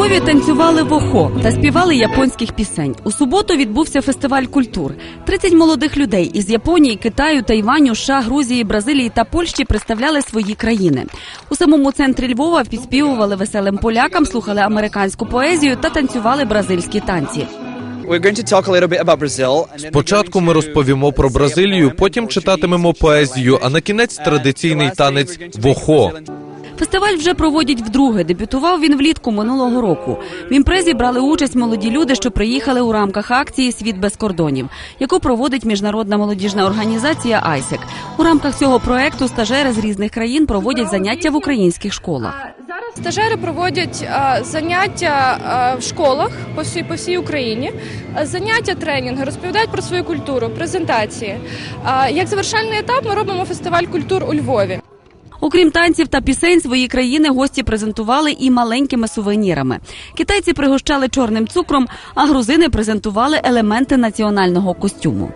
Львові танцювали вохо та співали японських пісень. У суботу відбувся фестиваль культур. 30 молодих людей із Японії, Китаю, Тайваню, США, Грузії, Бразилії та Польщі представляли свої країни. У самому центрі Львова підспівували веселим полякам, слухали американську поезію та танцювали бразильські танці. Спочатку ми розповімо про Бразилію, потім читатимемо поезію, а на кінець традиційний танець вохо. Фестиваль вже проводять вдруге. Дебютував він влітку минулого року. В імпрезі брали участь молоді люди, що приїхали у рамках акції Світ без кордонів, яку проводить міжнародна молодіжна організація ISEC. У рамках цього проекту стажери з різних країн проводять заняття в українських школах. Зараз стажери проводять заняття в школах по всій, по всій Україні, заняття тренінги, розповідають про свою культуру, презентації. Як завершальний етап ми робимо фестиваль культур у Львові. Окрім танців та пісень, свої країни гості презентували і маленькими сувенірами. Китайці пригощали чорним цукром, а грузини презентували елементи національного костюму.